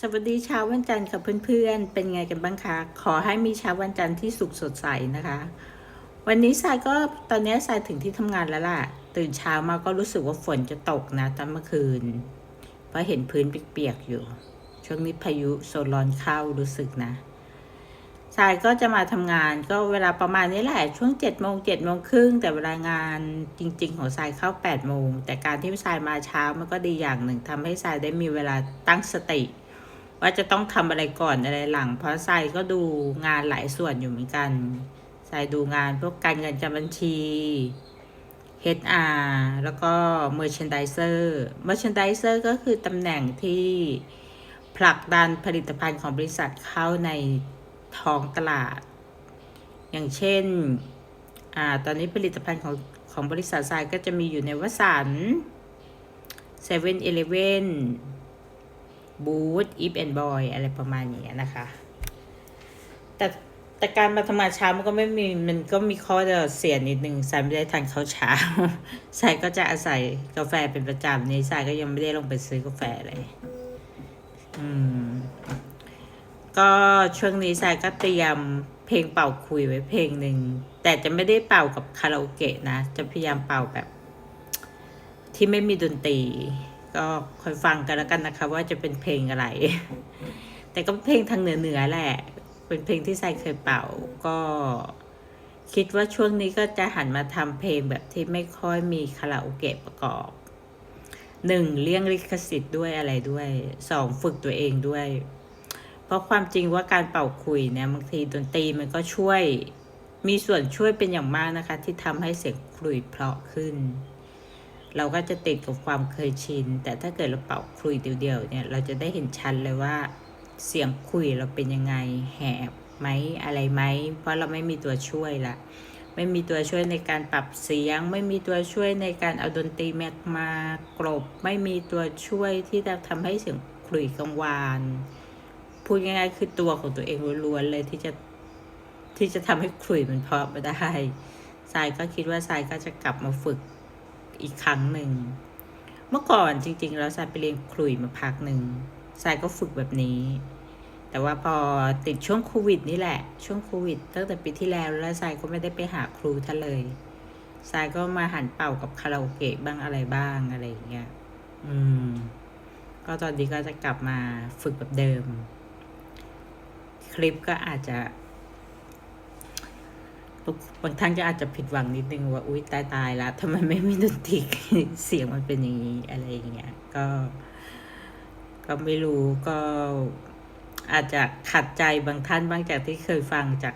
สวัสดีเช้าวันจันทร์กับเพื่อนๆ เป็นไงกันบ้างคะ ขอให้มีเช้าวันจันทร์ที่สุขสดใสนะคะ วันนี้ทรายก็ตอนนี้ทรายถึงที่ทำงานแล้วล่ะ ตื่นเช้ามาก็รู้สึกว่าฝนจะตกนะตอนเมื่อคืน เพราะเห็นพื้นเปียกๆอยู่ ช่วงนี้พายุโซนร้อนเข้ารู้สึกนะทรายก็จะมาทำงานก็เวลาประมาณนี้แหละ ช่วงเจ็ดโมงเจ็ดโมงครึ่งแต่เวลางานจริง ๆ ของทรายเข้าแปดโมงแต่การที่ทรายมาเช้ามันก็ดีอย่างหนึ่งทำให้ทรายได้มีเวลาตั้งสติ ว่าจะต้องทำอะไรก่อนอะไรหลัง เพราะทรายก็ดูงานหลายส่วนอยู่เหมือนกันทรายดูงานพวกการเงินการบัญชี HR แล้วก็ Merchandiser Merchandiser ก็คือตำแหน่งที่ผลักดันผลิตภัณฑ์ของบริษัทเข้าในท้องตลาด อย่างเช่นอตอนนี้ผลิตภัณฑ์ของของบริษัททรายก็จะมีอยู่ในวสันเซเว่นอีเลฟเว่น บูธอีฟแอนบอยอะไรประมาณนี้นะคะ แต่แต่การมาทำงานเช้ามันก็ไม่มีมันก็มีข้อเสียนิดนึงสายไม่ได้ทานข้าวเช้าสายก็จะอาศัยกาแฟเป็นประจำนี้สายก็ยังไม่ได้ลงไปซื้อกาแฟเลยอืม ก็ช่วงนี้สายก็เตรียมเพลงเป่าคุยไว้เพลงหนึ่งแต่จะไม่ได้เป่ากับคาราโอเกะนะ จะพยายามเป่าแบบ ที่ไม่มีดนตรี ก็คอยฟังกันแล้วกันนะคะ ว่าจะเป็นเพลงอะไร แต่ก็เพลงทางเหนือเหนือๆแหละ เป็นเพลงที่ใส่เคยเป่าก็ คิดว่าช่วงนี้ก็จะหันมาทำเพลงแบบที่ไม่ค่อยมีคาราโอเกะประกอบหนึ่งเลี่ยงลิขสิทธิ์ด้วยอะไรด้วยสองฝึกตัวเองด้วย เพราะความจริงว่าการเป่าคุยเนี่ยบางทีดนตรีมันก็ช่วยมีส่วนช่วยเป็นอย่างมากนะคะ ที่ทำให้เสียงคลุยเพราะขึ้น เราก็จะติดกับความเคยชิน แต่ถ้าเกิดเราเป่าคลุยเดียวๆเนี่ย เราจะได้เห็นชัดเลยว่าเสียงคุยเราเป็นยังไงแหบไหมอะไรไหม เพราะเราไม่มีตัวช่วยละไม่มีตัวช่วยในการปรับเสียง ไม่มีตัวช่วยในการเอาดนตรีแม็กมากรบ ไม่มีตัวช่วยที่จะทำให้เสียงคลุยกังวานพูดง่ายๆคือตัวของตัวเองล้วนๆเลยที่จะที่จะทำให้คลุยมันเพาะมาได้ทรายก็คิดว่าทรายก็จะกลับมาฝึก อีกครั้งหนึ่ง เมื่อก่อนจริงๆแล้วทรายไปเรียนคลุยมาพักหนึ่งทรายก็ฝึกแบบนี้ แต่ว่าพอติดช่วงโควิดนี่แหละ ช่วงโควิด ตั้งแต่ปีที่แล้วแล้วทรายก็ไม่ได้ไปหาครูท่านเลยทรายก็มาหันเป่ากับคาราโอเกะบ้างอะไรบ้างอะไรอย่างเงี้ย อืม ก็ตอนนี้ก็จะกลับมาฝึกแบบเดิม คลิปก็อาจจะ บางท่านก็อาจจะผิดหวังนิดนึงว่าอุ้ยตายตายแล้วทำไมไม่มีดนตรีเสียงมันเป็นอย่างนี้อะไรอย่างเงี้ยก็ ก็ไม่รู้ก็อาจจะขัดใจบางท่านบางจากที่เคยฟังจาก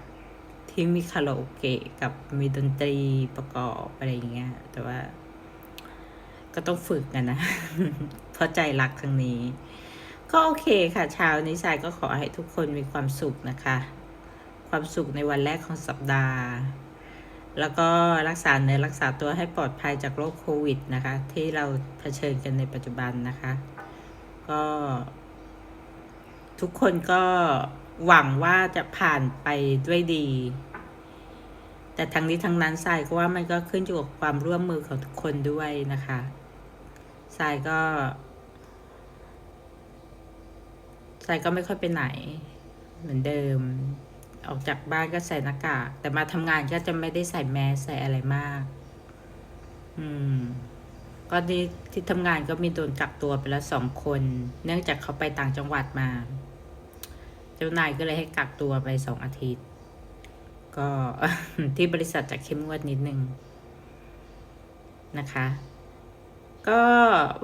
ที่มีคาราโอเกะกับมีดนตรีประกอบอะไรอย่างเงี้ย แต่ว่า ก็ต้องฝึกกันนะ เพราะใจรักทางนี้ ก็โอเคค่ะเช้านี้สายก็ขอให้ทุกคนมีความสุขนะคะ ความสุขในวันแรกของสัปดาห์ แล้วก็รักษาเนื้อรักษาตัวให้ปลอดภัยจากโรคโควิดนะคะ ที่เราเผชิญกันในปัจจุบันนะคะ ก็ ทุกคนก็หวังว่าจะผ่านไปด้วยดี แต่ทั้งนี้ทั้งนั้นทรายก็ว่ามันก็ขึ้นอยู่กับความร่วมมือของทุกคนด้วยนะคะทรายก็ทรายก็ไม่ค่อยไปไหนเหมือนเดิม ออกจากบ้านก็ใส่หน้ากาก แต่มาทำงานก็จะไม่ได้ใส่แมสใส่อะไรมาก อืม ก็ที่ที่ทำงานก็มีโดนกักตัวไปแล้วสองคน เนื่องจากเขาไปต่างจังหวัดมา เจ้านายก็เลยให้กักตัวไปสองอาทิตย์ ก็ที่บริษัทจะเข้มงวดนิดนึงนะคะ ก็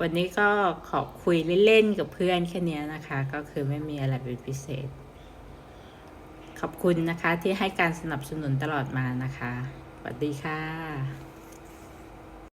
วันนี้ก็ขอคุยเล่นๆกับเพื่อนแค่นี้นะคะ ก็คือไม่มีอะไรเป็นพิเศษ ขอบคุณนะคะที่ให้การสนับสนุนตลอดมานะคะ สวัสดีค่ะ